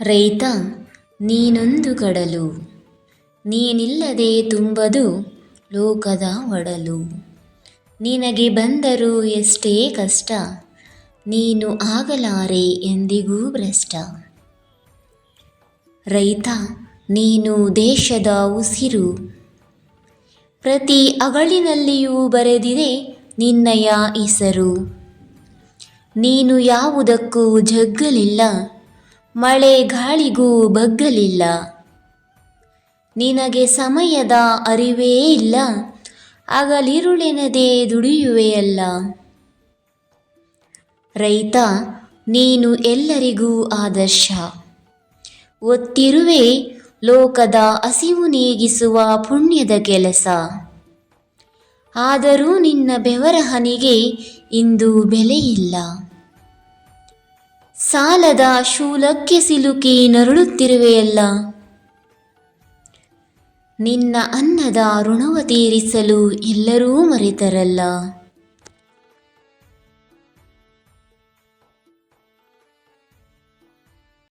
ರೈತ, ನೀನೊಂದು ಕಡಲು. ನೀನಿಲ್ಲದೆ ತುಂಬದು ಲೋಕದ ಒಡಲು. ನಿನಗೆ ಬಂದರೂ ಎಷ್ಟೇ ಕಷ್ಟ, ನೀನು ಆಗಲಾರೆ ಎಂದಿಗೂ ಭ್ರಷ್ಟ. ರೈತ, ನೀನು ದೇಶದ ಉಸಿರು. ಪ್ರತಿ ಅಗಳಿನಲ್ಲಿಯೂ ಬರೆದಿದೆ ನಿನ್ನಯ ಹೆಸರು ನೀನು ಯಾವುದಕ್ಕೂ ಜಗ್ಗಲಿಲ್ಲ. ಮಳೆ ಗಾಳಿಗೂ ಬಗ್ಗಲಿಲ್ಲ. ನಿನಗೆ ಸಮಯದ ಅರಿವೇ ಇಲ್ಲ. ಆಗಲಿರುಳೆನದೇ ದುಡಿಯುವೆಯಲ್ಲ. ರೈತ, ನೀನು ಎಲ್ಲರಿಗೂ ಆದರ್ಶ. ಒತ್ತಿರುವೆ ಲೋಕದ ಹಸಿವು ನೀಗಿಸುವ ಪುಣ್ಯದ ಕೆಲಸ. ಆದರೂ ನಿನ್ನ ಬೆವರಹನಿಗೆ ಇಂದು ಬೆಲೆಯಿಲ್ಲ. ಸಾಲದ ಶೂಲಕ್ಕೆ ಸಿಲುಕಿ ನರಳುತ್ತಿರುವೆಯಲ್ಲ. ನಿನ್ನ ಅನ್ನದ ಋಣವ ತೀರಿಸಲು ಎಲ್ಲರೂ ಮರೆತರಲ್ಲ.